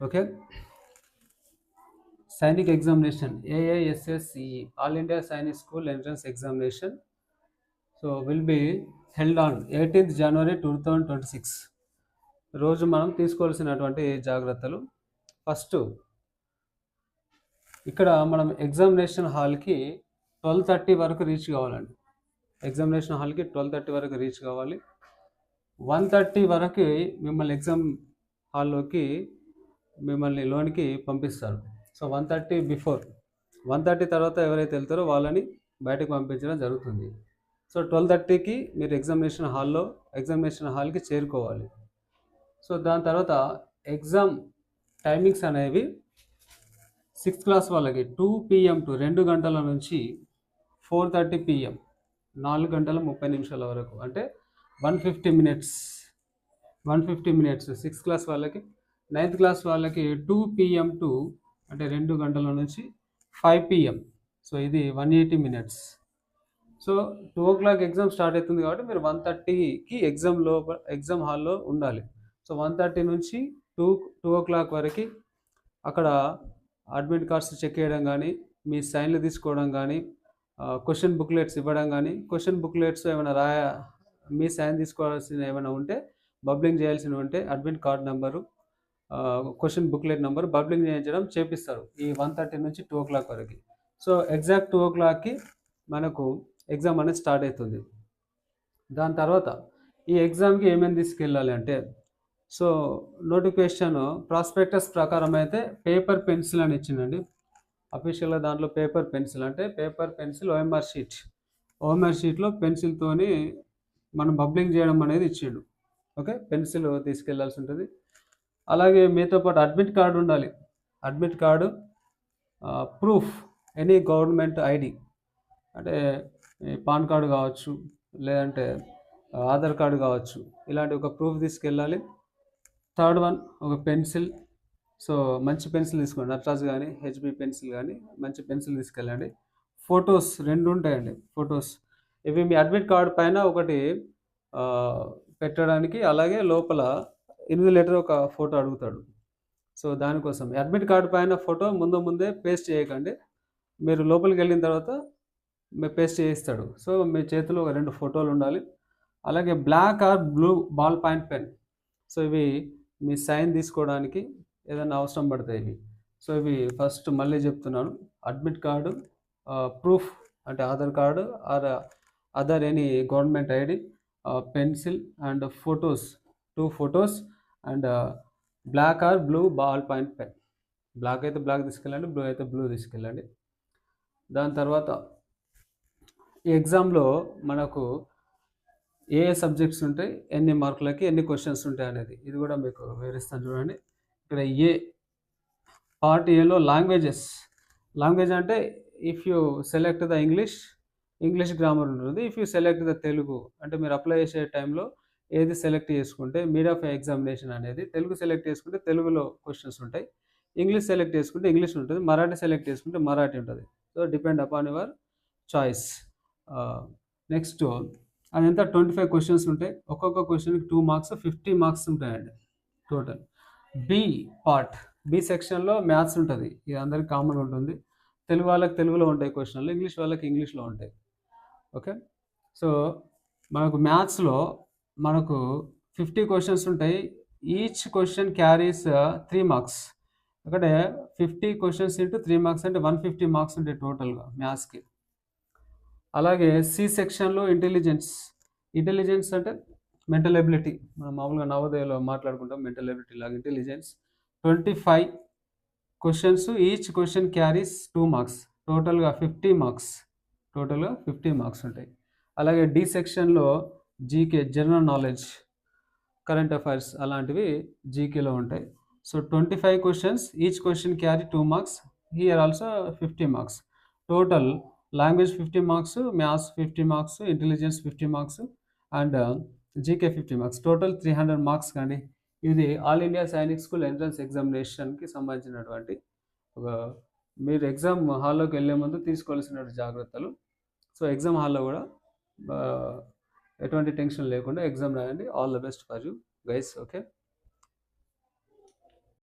Okay? Sainik examination AASSE all India Sainik school entrance examination so will be held on eighteenth January two thousand twenty six రోజు మనం తీసుకోవాల్సినటువంటి జాగ్రత్తలు. First ఇక్కడ మనం examination హాల్కి twelve thirty వరకు reach కావాలండి. ఎగ్జామినేషన్ హాల్కి ట్వెల్వ్ థర్టీ వరకు రీచ్ కావాలి. వన్ థర్టీ వరకు మిమ్మల్ని ఎగ్జామ్ హాల్లోకి మిమ్మల్ని లోనికి పంపిస్తారు. So one thirty before one thirty తర్వాత ఎవరైతే వెళ్తారో వాళ్ళని బయటకు పంపించడం జరుగుతుంది. సో ట్వెల్వ్ థర్టీకి మీరు ఎగ్జామినేషన్ హాల్లో ఎగ్జామినేషన్ హాల్కి చేరుకోవాలి. సో దాని తర్వాత ఎగ్జామ్ టైమింగ్స్ అనేవి సిక్స్త్ క్లాస్ వాళ్ళకి టూ పిఎం టు రెండు గంటల నుంచి ఫోర్ థర్టీ పిఎం నాలుగు గంటల ముప్పై నిమిషాల వరకు. అంటే one fifty minutes one fifty minutes sixth class వాళ్ళకి నైన్త్ క్లాస్ వాళ్ళకి టూ పిఎం టు అంటే రెండు గంటల నుంచి ఫైవ్ పిఎం సో ఇది one eighty minutes. So two o'clock exam start అవుతుంది కాబట్టి మీరు వన్ థర్టీకి ఎగ్జామ్ లోపల ఎగ్జామ్ హాల్లో ఉండాలి. సో వన్ థర్టీ నుంచి టూ టూ ఓ క్లాక్ వరకు అక్కడ అడ్మిట్ కార్డ్స్ చెక్ చేయడం కానీ మీ సైన్లు తీసుకోవడం కానీ క్వశ్చన్ బుక్లెట్స్ ఇవ్వడం కానీ క్వశ్చన్ బుక్లెట్స్ ఏమైనా రాయ మీ సైన్ తీసుకోవాల్సిన ఏమైనా ఉంటే బబ్లింగ్ చేయాల్సినవి ఉంటే admit card number question booklet number bubbling చేయించడం చేపిస్తారు ఈ వన్ థర్టీ నుంచి టూ ఓ క్లాక్ వరకు. సో ఎగ్జాక్ట్ టూ ఓ క్లాక్కి మనకు ఎగ్జామ్ అనేది స్టార్ట్ అవుతుంది. దాని తర్వాత ఈ ఎగ్జామ్కి ఏమేమి తీసుకెళ్ళాలి అంటే సో నోటిఫికేషన్ ప్రాస్పెక్టస్ ప్రకారం అయితే పేపర్ పెన్సిల్ అని ఇచ్చిందండి అఫీషియల్గా దాంట్లో పేపర్ పెన్సిల్ అంటే paper pencil OMR sheet OMR షీట్లో పెన్సిల్తోని మనం బబ్లింగ్ చేయడం అనేది ఇచ్చిండు. ఓకే పెన్సిల్ తీసుకెళ్ళాల్సి ఉంటుంది. అలాగే మీతో పాటు అడ్మిట్ కార్డు ఉండాలి. Admit card proof any government ID అంటే పాన్ కార్డు కావచ్చు లేదంటే ఆధార్ కార్డు కావచ్చు ఇలాంటి ఒక ప్రూఫ్ తీసుకెళ్ళాలి. థర్డ్ వన్ ఒక పెన్సిల్. సో మంచి పెన్సిల్ తీసుకోండి. నట్రాజ్ కానీ హెచ్బి పెన్సిల్ కానీ మంచి పెన్సిల్ తీసుకెళ్ళండి. ఫొటోస్ రెండు ఉంటాయండి ఫొటోస్. ఇవి మీ అడ్మిట్ కార్డు పైన ఒకటి పెట్టడానికి అలాగే లోపల ఇన్విలేటర్ ఒక ఫోటో అడుగుతాడు. సో దానికోసం అడ్మిట్ కార్డు పైన ఫోటో ముందు ముందే పేస్ట్ చేయకండి. మీరు లోపలికి వెళ్ళిన తర్వాత మీరు పేస్ట్ చేయిస్తాడు. సో మీ చేతిలో ఒక రెండు ఫోటోలు ఉండాలి. అలాగే black or blue ballpoint pen. So ఇవి మీ సైన్ తీసుకోవడానికి ఏదైనా అవసరం పడతాయి ఇవి. సో ఇవి ఫస్ట్ మళ్ళీ చెప్తున్నాను. అడ్మిట్ కార్డు ప్రూఫ్ అంటే Aadhaar card or other any government ID pencil and photos two photos and black or blue ballpoint pen. Black అయితే బ్లాక్ తీసుకెళ్ళండి బ్లూ అయితే బ్లూ తీసుకెళ్ళండి. దాని తర్వాత ఈ ఎగ్జామ్లో మనకు ఏ ఏ సబ్జెక్ట్స్ ఉంటాయి ఎన్ని మార్కులకి ఎన్ని క్వశ్చన్స్ ఉంటాయి అనేది ఇది కూడా మీకు వివరిస్తాను చూడండి. ఇక్కడ ఏ పార్ట్ ఏలో లాంగ్వేజెస్ లాంగ్వేజ్ అంటే if you select the English English grammar ఉంటుంది. If you select the Telugu అంటే మీరు అప్లై చేసే టైంలో ఏది సెలెక్ట్ చేసుకుంటే మీడ్ ఆఫ్ ఎగ్జామినేషన్ అనేది తెలుగు సెలెక్ట్ చేసుకుంటే తెలుగులో క్వశ్చన్స్ ఉంటాయి ఇంగ్లీష్ సెలెక్ట్ చేసుకుంటే ఇంగ్లీష్ ఉంటుంది మరాఠీ సెలెక్ట్ చేసుకుంటే మరాఠీ ఉంటుంది. So depend upon your choice. Next అదంతా ట్వంటీ ఫైవ్ క్వశ్చన్స్ ఉంటాయి. ఒక్కొక్క క్వశ్చన్కి టూ మార్క్స్ ఫిఫ్టీ మార్క్స్ ఉంటాయండి టోటల్. బి పార్ట్ బి సెక్షన్లో మ్యాథ్స్ ఉంటుంది. ఇది అందరికి కామన్ ఉంటుంది. తెలుగు వాళ్ళకి తెలుగులో ఉంటాయి క్వశ్చన్లు ఇంగ్లీష్ వాళ్ళకి ఇంగ్లీష్లో ఉంటాయి. ఓకే? సో మనకు మ్యాథ్స్లో మనకు ఫిఫ్టీ క్వశ్చన్స్ ఉంటాయి. Each question carries three marks అంటే fifty questions into three marks అంటే వన్ ఫిఫ్టీ మార్క్స్ ఉంటాయి టోటల్గా మ్యాథ్స్కి అలాగే సి సెక్షన్లో ఇంటెలిజెన్స్ ఇంటెలిజెన్స్ అంటే మెంటల్ ఎబిలిటీ మనం మామూలుగా నవోదయలో మాట్లాడుకుంటాం మెంటల్ ఎబిలిటీ లాగా intelligence twenty five questions each question carries two marks టోటల్గా ఫిఫ్టీ మార్క్స్ టోటల్గా ఫిఫ్టీ మార్క్స్ ఉంటాయి. అలాగే డి సెక్షన్లో GK general knowledge current affairs అలాంటివి జీకేలో ఉంటాయి. So twenty five questions each question carry two marks here also fifty marks total language fifty marks maths fifty marks intelligence fifty marks and GK fifty marks total three hundred marks కానీ ఇది all India Sainik school entrance ఎగ్జామినేషన్కి సంబంధించినటువంటి ఒక మీరు exam హాల్లోకి వెళ్ళే ముందు తీసుకోవాల్సిన జాగ్రత్తలు. సో ఎగ్జామ్ హాల్లో కూడా ఎటువంటి టెన్షన్ లేకుండా ఎగ్జామ్ రాయండి. All the best for you guys okay?